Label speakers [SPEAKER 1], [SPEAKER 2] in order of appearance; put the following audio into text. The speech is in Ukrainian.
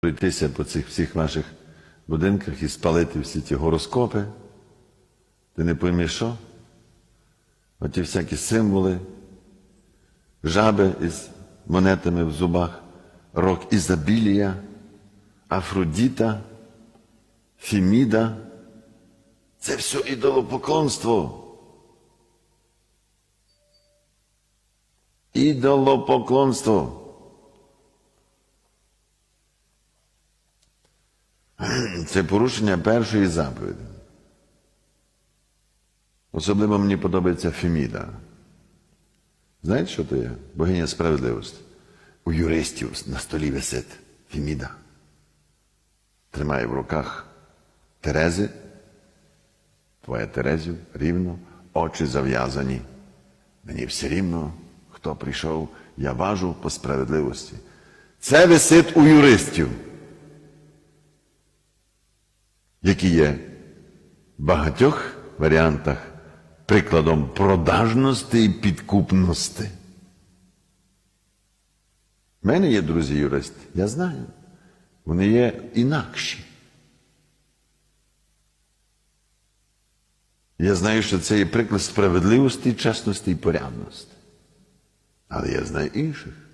[SPEAKER 1] пройтися по цих всіх ваших будинках і спалити всі ті гороскопи. Ти не поймеш що? Оті всякі символи, жаби із монетами в зубах, рок Ізобілія, Афродіта, Феміда. Це все ідолопоклонство. Ідолопоклонство. Це порушення першої заповіді. Особливо мені подобається Феміда. Знаєте, що то є? Богиня справедливості. У юристів на столі висить Феміда. Тримає в руках Терези, твоя Терезю, рівно, очі зав'язані. Мені все рівно, хто прийшов, я важу по справедливості. Це висить у юристів, які є в багатьох варіантах прикладом продажності і підкупності. У мене є друзі юристи, я знаю. Вони є інакші. Я знаю, що це є приклад справедливості, чесності і порядності. Але я знаю інших.